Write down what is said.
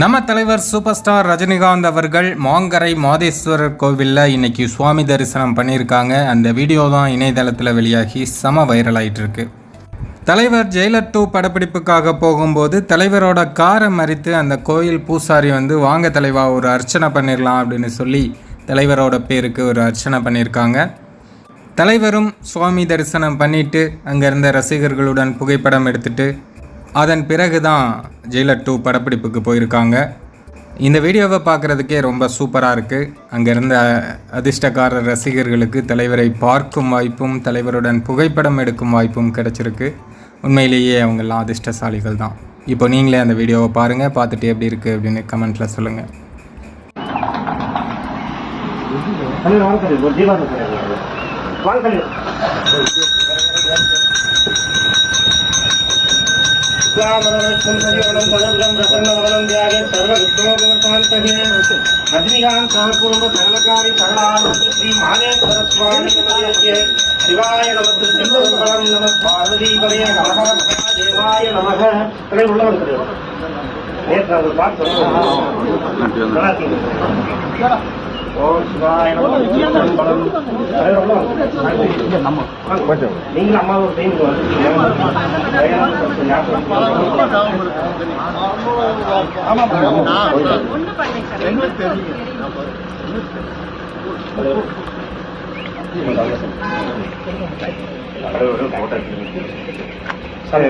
நம்ம தலைவர் super star Rajinikanth அவர்கள் மாங்கரை மாதேஸ்வரர் கோவிலில் இன்றைக்கி சுவாமி தரிசனம் பண்ணியிருக்காங்க. அந்த வீடியோ தான் இணையதளத்தில் வெளியாகி செம வைரல் இருக்கு. தலைவர் ஜெயிலர் டூ படப்பிடிப்புக்காக போகும்போது தலைவரோட காரை மறித்து அந்த கோயில் பூசாரி வந்து வாங்க தலைவா ஒரு அர்ச்சனை பண்ணிடலாம் அப்படின்னு சொல்லி தலைவரோட பேருக்கு ஒரு அர்ச்சனை பண்ணியிருக்காங்க தலைவரும் சுவாமி தரிசனம் பண்ணிட்டு அங்கே இருந்த ரசிகர்களுடன் புகைப்படம் எடுத்துட்டு அதன் பிறகு தான் ஜெயிலர் டூ படப்பிடிப்புக்கு போயிருக்காங்க. இந்த வீடியோவை பார்க்குறதுக்கே ரொம்ப சூப்பராக இருக்குது அங்கே இருந்த அதிர்ஷ்டக்கார ரசிகர்களுக்கு தலைவரை பார்க்கும் வாய்ப்பும் தலைவருடன் புகைப்படம் எடுக்கும் வாய்ப்பும் கிடச்சிருக்கு. உண்மையிலேயே அவங்கெல்லாம் அதிர்ஷ்டசாலிகள் தான். இப்போ நீங்களே அந்த வீடியோவை பாருங்கள் பார்த்துட்டு எப்படி இருக்குது அப்படின்னு கமெண்ட்டில் சொல்லுங்கள் வாங்க கல்யாணம் ஒரு ஜீவான கல்யாணம் வாங்க கல்யாணம் சிவாய நமக்கு சிவபலம் நம பார்வதீபதே நமக தேவாய நமக கல்யாணம் உள்ள வந்து நேற்று ஒரு பாட்டு சொன்னோம். நல்லா இருக்கீங்க ஓம் சிவாய பலம் நீங்களும் அம்மா ஒரு டைம் சரி